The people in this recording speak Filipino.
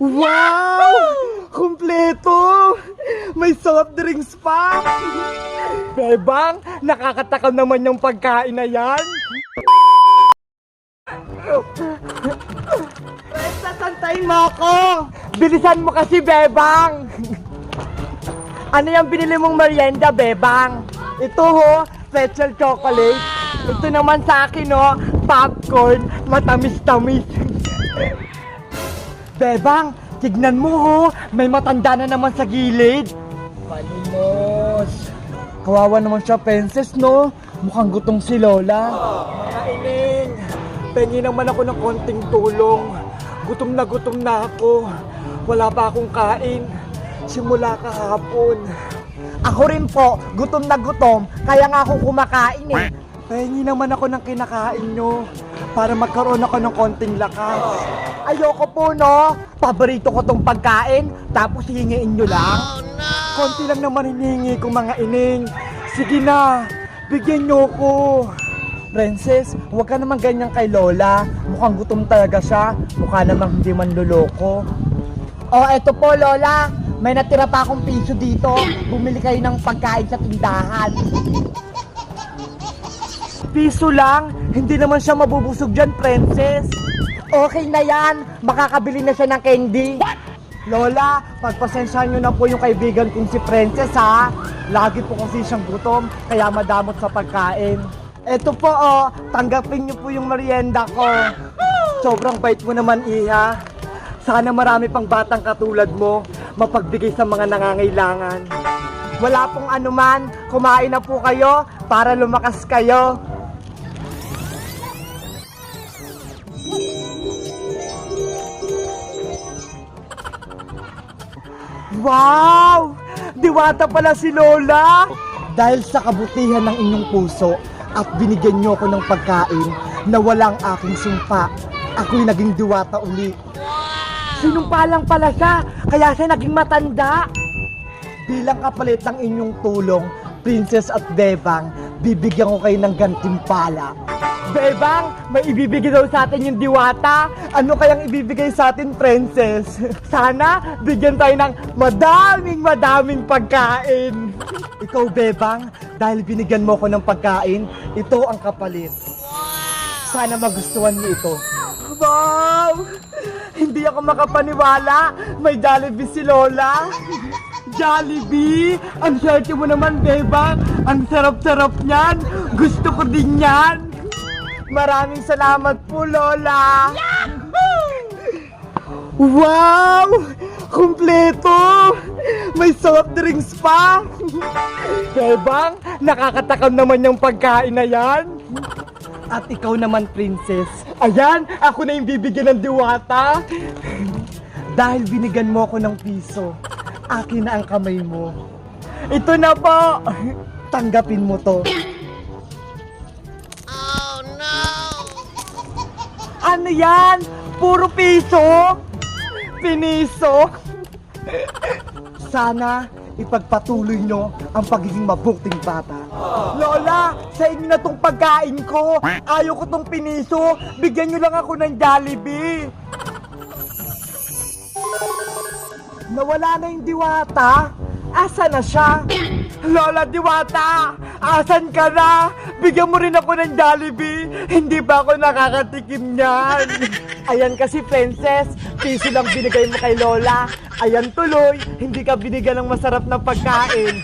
Wow! Kumpleto! May soft drinks pa! Bebang, nakakatakam naman yung pagkain na yan! Basta santayin mo ako! Bilisan mo kasi, Bebang! Ano yung binili mong merienda, Bebang? Ito ho, pretzel chocolate. Ito naman sa akin, ho, popcorn, matamis-tamis. Bebang, tignan mo ho, may matanda na naman sa gilid. Palimos. Kawawa naman siya, princess, no? Mukhang gutong si Lola. Mga ining, pengi naman ako ng konting tulong. Gutom na gutom na ako. Wala pa akong kain. Simula kahapon. Ako rin po, gutom na gutom, kaya nga ako kumakain eh. Pengi naman ako ng kinakain nyo para magkaroon ako ng konting lakas. Ayoko po no, paborito ko tong pagkain, tapos hihingiin nyo lang. Konti lang naman hinihingi ko mga ining. Sige na, bigyan nyo ko. Princess, huwag ka naman ganyan kay Lola. Mukhang gutom talaga siya. Mukha namang hindi man luloko. Oh, eto po Lola. May natira pa akong piso dito. Bumili kayo ng pagkain sa tindahan. Piso lang? Hindi naman siya mabubusog dyan, princess. Okay na yan. Makakabili na siya ng candy. Lola, pagpasensyahan nyo na po yung kaibigan kong si Princess ha. Lagi po kasi siyang gutom, kaya madamot sa pagkain. Eto po oh, tanggapin nyo po yung merienda ko. Sobrang bait mo naman, Iha. Sana marami pang batang katulad mo mapagbigay sa mga nangangailangan. Wala pong anuman, kumain na po kayo para lumakas kayo. Wow! Diwata pala si Lola! Dahil sa kabutihan ng inyong puso at binigyan niyo ako ng pagkain na walang aking sumpa, ako'y naging diwata uli. Sinumpa lang pala siya, kaya siya naging matanda. Bilang kapalit ng inyong tulong, Princess at Bebang, bibigyan ko kayo ng gantimpala. Bebang, may ibibigay daw sa atin yung diwata. Ano kayang ibibigay sa atin, Princess? Sana, bigyan tayo ng madaming madaming pagkain. Ikaw, Bebang, dahil binigyan mo ko ng pagkain, ito ang kapalit. Sana magustuhan niyo ito. Wow! Hindi ako makapaniwala. May Jollibee si Lola. Jollibee! Ang swerte mo naman, Bebang. Ang sarap-sarap niyan. Gusto ko din yan. Maraming salamat po, Lola. Wow! Kumpleto! May soft drinks pa! Bebang, nakakatakam naman yung pagkain na yan. At ikaw naman, princess. Ayan, ako na yung bibigyan ng diwata. Dahil binigyan mo ako ng piso, akin na ang kamay mo. Ito na po! Tanggapin mo to. Ano yan? Puro piso? Piniso? Sana ipagpatuloy nyo ang pagiging mabuting bata. Lola, sa inyo na tong pagkain ko. Ayaw ko tong piniso. Bigyan nyo lang ako ng Jollibee. Nawala na yung diwata. Asa na siya? Lola Diwata! Asan ka na? Bigyan mo rin ako ng Jollibee. Hindi ba ako nakakatikim niyan? Ayan kasi, princess. Piso lang binigay mo kay Lola. Ayan tuloy, hindi ka binigyan ng masarap na pagkain.